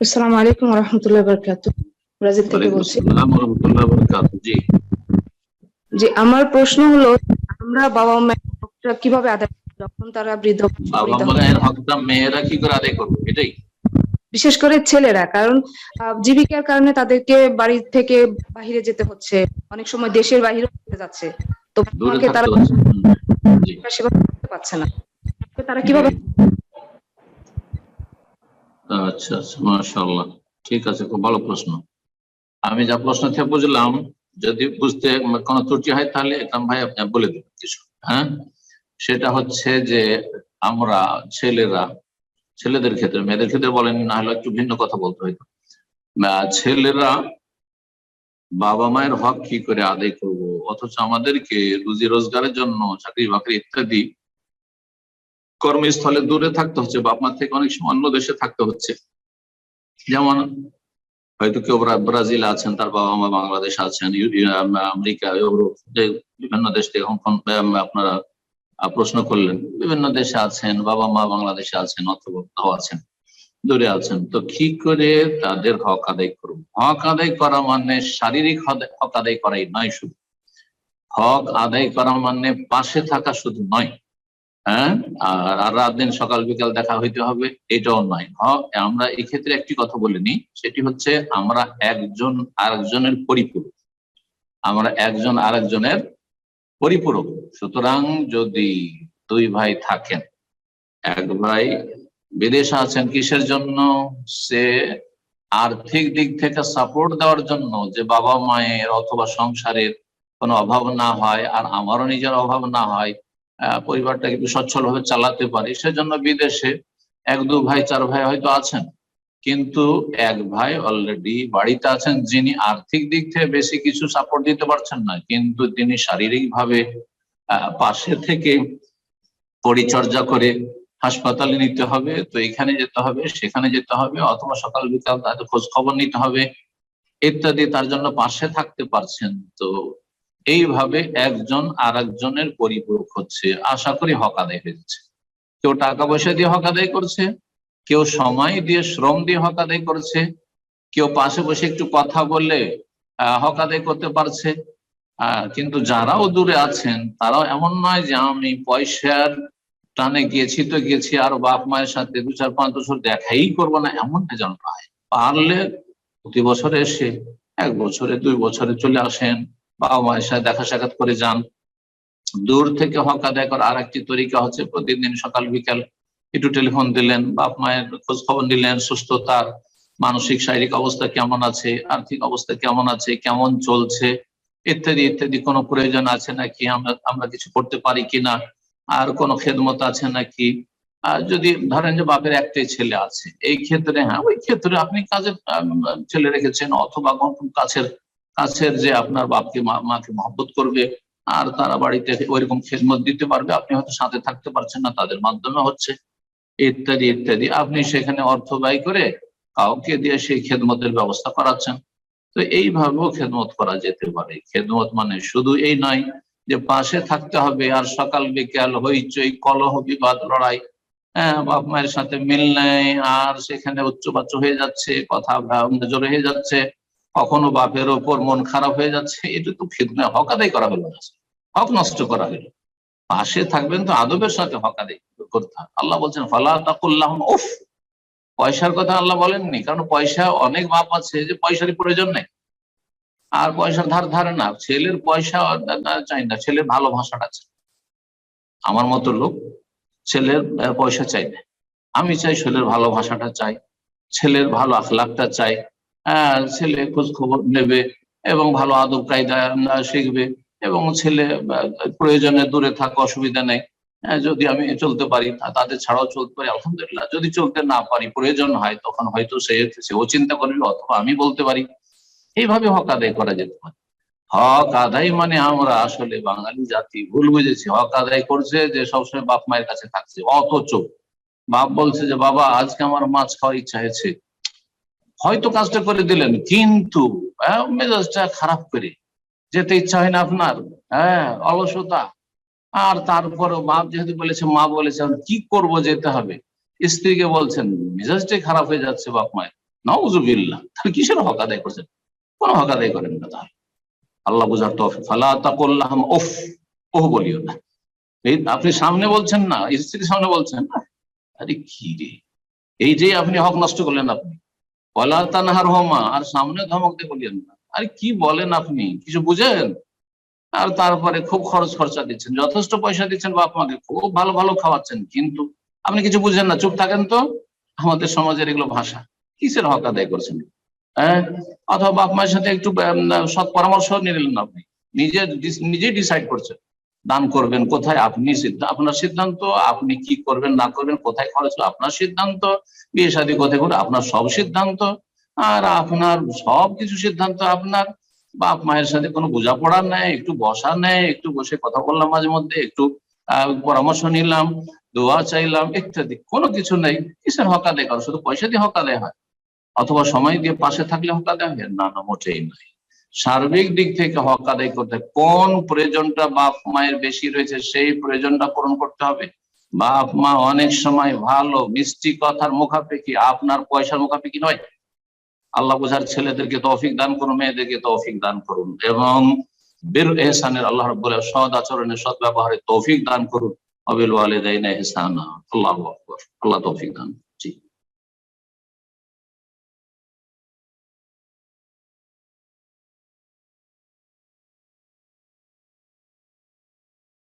আসসালামু আলাইকুম রহমতুল্লাহ বরকাত ব্রাজিল থেকে বলছি। জি। আমার প্রশ্ন হলো আমরা বাবা মায়ের হকটা কীভাবে আদায় যখন তারা বৃদ্ধ বাবা মায়ের হকটা মেয়েরা কি করে আদায় করবে? এটাই। বিশেষ করে ছেলেরা কারণ জীবিকার কারণে তাদেরকে বাড়ি থেকে বাহিরে যেতে হচ্ছে। অনেক সময় দেশের বাহিরে যেতে যাচ্ছে। তো তারা করতে পারছে না। তারা কীভাবে আচ্ছা আচ্ছা মাশাআল্লাহ। ঠিক আছে খুব ভালো প্রশ্ন। আমি যা প্রশ্ন থেকে বুঝলাম যদি বুঝতে কোনো ত্রুটি হয় তাহলে একদম ভাই আপনি বলে দেবেন কিছু হ্যাঁ? সেটা হচ্ছে যে আমরা ছেলেরা ছেলেদের ক্ষেত্রে মেয়েদের ক্ষেত্রে বলেন না হলে একটু ভিন্ন কথা বলতে আহ, ছেলেরা বাবা মায়ের হক কি করে আদায় করব? অথচ আমাদেরকে রুজি রোজগারের জন্য চাকরি বাকরি ইত্যাদি কর্মস্থলে দূরে থাকতে হচ্ছে, বাপ মা থেকে অনেক সময় অন্য দেশে থাকতে হচ্ছে। যেমন হয়তো কেউ ব্রাজিল আছেন, তার বাবা মা বাংলাদেশ আছেন আমেরিকা, ইউরোপ, যে বিভিন্ন দেশ থেকে এখন আপনারা প্রশ্ন করলেন। বিভিন্ন দেশে আছেন, বাবা মা বাংলাদেশে আছেন, অথবা আছেন, দূরে আছেন। তো কি করে তাদের হক আদায় করব? হক আদায় করা মানে শারীরিক হক আদায় করাই, নয় শুধু। হক আদায় করা মানে পাশে থাকা শুধু নয়। হ্যাঁ? আর আর রাত দিন, সকাল, বিকাল দেখা হইতে হবে, এটাও নয়। হক আমরা এক্ষেত্রে একটি কথা বলিনি সেটি হচ্ছে আমরা একজন আরেকজনের পরিপূরক। আমরা একজন আরেকজনের পরিপূরক। সুতরাং যদি দুই ভাই থাকেন, এক ভাই বিদেশে আছেন কিসের জন্য? সে আর্থিক দিক থেকে সাপোর্ট দেওয়ার জন্য, যে বাবা মায়ের অথবা সংসারের কোনো অভাব না হয়, আর আমারও নিজের অভাব না হয় পরিবারটাকে একটু সচ্ছলভাবে চালাতে পারি। সেজন্য বিদেশে এক দু ভাই, চার ভাই হয়তো আছেন। কিন্তু এক ভাই অলরেডি বাড়িতে আছেন, যিনি আর্থিক দিক থেকে বেশি কিছু সাপোর্ট দিতে পারছেন না। কিন্তু তিনি শারীরিক ভাবে পাশে থেকে পরিচর্যা করে হাসপাতালে নিতে হবে, তো এখানে যেতে হবে, সেখানে যেতে হবে, অথবা সকাল, বিকাল তাদের খোঁজ খবর নিতে হবে, ইত্যাদি। তার জন্য পাশে থাকতে পারছেন। তো এইভাবে একজন আর একজনের পরিপূরক হচ্ছে। আশা করি হক আদায় হয়ে যাচ্ছে কেউ টাকা পয়সা দিয়ে হক আদায় করছে, কেউ সময় দিয়ে শ্রম দিয়ে হক আদায় করছে, কেউ পাশে বসে একটু কথা বললে হক আদায় করতে পারছে। কিন্তু যারাও দূরে আছেন, তারাও এমন নয় যে আমি পয়সার টানে গিয়েছি তো গেছি, আর বাপ মায়ের সাথে দু চার পাঁচ বছর দেখাই করব না, এমনটা যেন নয় পারলে প্রতি বছরে এসে, এক বছরে, দুই বছরে চলে আসেন বাবা মায়ের সাথে দেখা সাক্ষাৎ করে যান। দূর থেকে হক আদায় করার আর একটি তরিকা হচ্ছে প্রতিদিন সকাল, বিকাল একটু টেলিফোন দিলেন, বাপ মায়ের খোঁজ খবর নিলেন সুস্থতার মানসিক, শারীরিক অবস্থা কেমন আছে, আর্থিক অবস্থা কেমন আছে, কেমন চলছে, ইত্যাদি ইত্যাদি কোনো প্রয়োজন আছে নাকি, আমরা আমরা কিছু করতে পারি কিনা, আর কোনো খেদমত আছে নাকি? আর যদি ধরেন যে বাপের একটাই ছেলে আছে, এই ক্ষেত্রে হ্যাঁ ওই ক্ষেত্রে আপনি কাজের ছেলে রেখেছেন অথবা কাছের কাছের যে আপনার বাপকে মাকে মহব্বত করবে, আর তারা বাড়িতে ওইরকম খেদমত দিতে পারবে, আপনি হয়তো সাথে থাকতে পারছেন না, তাদের মাধ্যমে হচ্ছে। ইত্যাদি ইত্যাদি। আপনি সেখানে অর্থ ব্যয় করে কাউকে দিয়ে সেই খেদমতের ব্যবস্থা করাচ্ছেন। তো এইভাবেও খেদমত করা যেতে পারে। খেদমত মানে শুধু এই নয় যে পাশে থাকতে হবে, আর সকাল, বিকাল হইচই, কলহ, বিবাদ, লড়াই হ্যাঁ বাপ মায়ের সাথে মিল নেই, আর সেখানে উচ্চ বাচ্চ হয়ে যাচ্ছে, কথা জোরে হয়ে যাচ্ছে কখনো বাপের ওপর মন খারাপ হয়ে যাচ্ছে, এটা তো খেদমে হক আদায় করা হলো না। হক নষ্ট করা হলো। পাশে থাকবেন তো আদবের সাথে হক আদায় করতে হবে। আল্লাহ বলছেন, ফালা তাকুল্লাহ উফ! পয়সার কথা আল্লাহ বলেননি, কারণ পয়সা, অনেক বাপ আছে যে পয়সারই প্রয়োজন নেই। আর পয়সার ধার ধারে না, ছেলের পয়সা চাই না, ছেলের ভালো ভাষাটা চাই। আমার মতো লোক ছেলের পয়সা চাই না। আমি চাই ছেলের ভালো ভাষাটা চাই, ছেলের ভালো আখলাকটা চাই। হ্যাঁ ছেলে খোঁজ খবর নেবে এবং ভালো আদব কায়দা শিখবে এবং ছেলে প্রয়োজনে দূরে থাকা অসুবিধা নেই। হ্যাঁ, যদি আমি চলতে পারি তাদের ছাড়াও চলতে পারি আলহামদুলিল্লাহ। যদি চলতে না পারি প্রয়োজন হয় তখন হয়তো সে সেও চিন্তা করবে অথবা আমি বলতে পারি। এইভাবে হক আদায় করা যেতে পারে। হক আদায় মানে আমরা আসলে বাঙালি জাতি ভুল বুঝেছি। হক আদায় করছে যে সবসময় বাপ মায়ের কাছে থাকছে অথচ বাপ বলছে যে বাবা আজকে আমার মাছ খাওয়ার ইচ্ছা হয়েছে। হয়তো কাজটা করে দিলেন, কিন্তু মেজাজটা খারাপ করে যেতে ইচ্ছা হয় না আপনার হ্যাঁ অলসতা। আর তারপরও বাপ যেহেতু বলেছে, মা বলেছে কি করব যেতে হবে? স্ত্রীকে বলছেন, মেজাজটাই খারাপ হয়ে যাচ্ছে বাপ মায়ের। নওজুবিল্লাহ তাহলে কিসের হক আদায় করছেন? কোন হক আদায় করেন না তাহলে। আল্লাহ বুঝার তৌফিক। ফালা তাকুল্লাহম, উফ, ওহ, বলিও না। এই আপনি সামনে বলছেন না স্ত্রীর সামনে বলছেন না আরে কি রে? এই যে আপনি হক নষ্ট করলেন আপনি। তানহার আর সামনে ধমক দিয়ে বলিয়েন না। আরে কি বলেন আপনি? কিছু বুঝেন? আর তারপরে খুব খরচ খরচা দিচ্ছেন, যথেষ্ট পয়সা দিচ্ছেন, বাপ মাকে খুব ভালো ভালো খাওয়াচ্ছেন, কিন্তু আপনি কিছু বুঝেন না, চুপ থাকেন তো? আমাদের সমাজের এগুলো ভাষা। কিসের হক আদায় করছেন? হ্যাঁ? অথবা বাপ মায়ের সাথে একটু সৎ পরামর্শ নিলেন আপনি? নিজে নিজেই ডিসাইড করছেন। দান করবেন, কোথায় আপনি সিদ্ধা- আপনার সিদ্ধান্ত, আপনি কি করবেন, না করবেন, কোথায় খরচ আপনার সিদ্ধান্ত, বিয়ে শাদী কোথায় করে আপনার সব সিদ্ধান্ত, আর আপনার সব কিছু সিদ্ধান্ত আপনার, বাপ মায়ের সাথে কোনো বোঝাপড়া নেই, একটু বসা নেই, একটু বসে কথা বললাম মাঝে মধ্যে, একটু পরামর্শ নিলাম, দোয়া চাইলাম, ইত্যাদি, কোনো কিছু নেই, কিসের হক আদায় করা? শুধু পয়সা দিয়ে হক আদায় হয়, অথবা সময় দিয়ে পাশে থাকলে হক আদায় হয়? না না, মোটেই নয়। সার্বিক দিক থেকে হক আদায় করতে। কোন প্রয়োজনটা বাপ মায়ের বেশি রয়েছে, সেই প্রয়োজনটা পূরণ করতে হবে। বাপ মা অনেক সময় ভালো, মিষ্টি কথার মুখাপেক্ষি, আপনার পয়সার মুখাপেক্ষি নয়। আল্লাহ বোঝার ছেলেদেরকে তৌফিক দান করুন, মেয়েদেরকে তৌফিক দান করুন এবং বীর এহসানের আল্লাহ রব্বুল সৎ আচরণের সৎ ব্যবহারে তৌফিক দান করুন। অবিল ওয়ালিদাইনা ইহসানা। আল্লাহু আল্লাহ তৌফিক দান।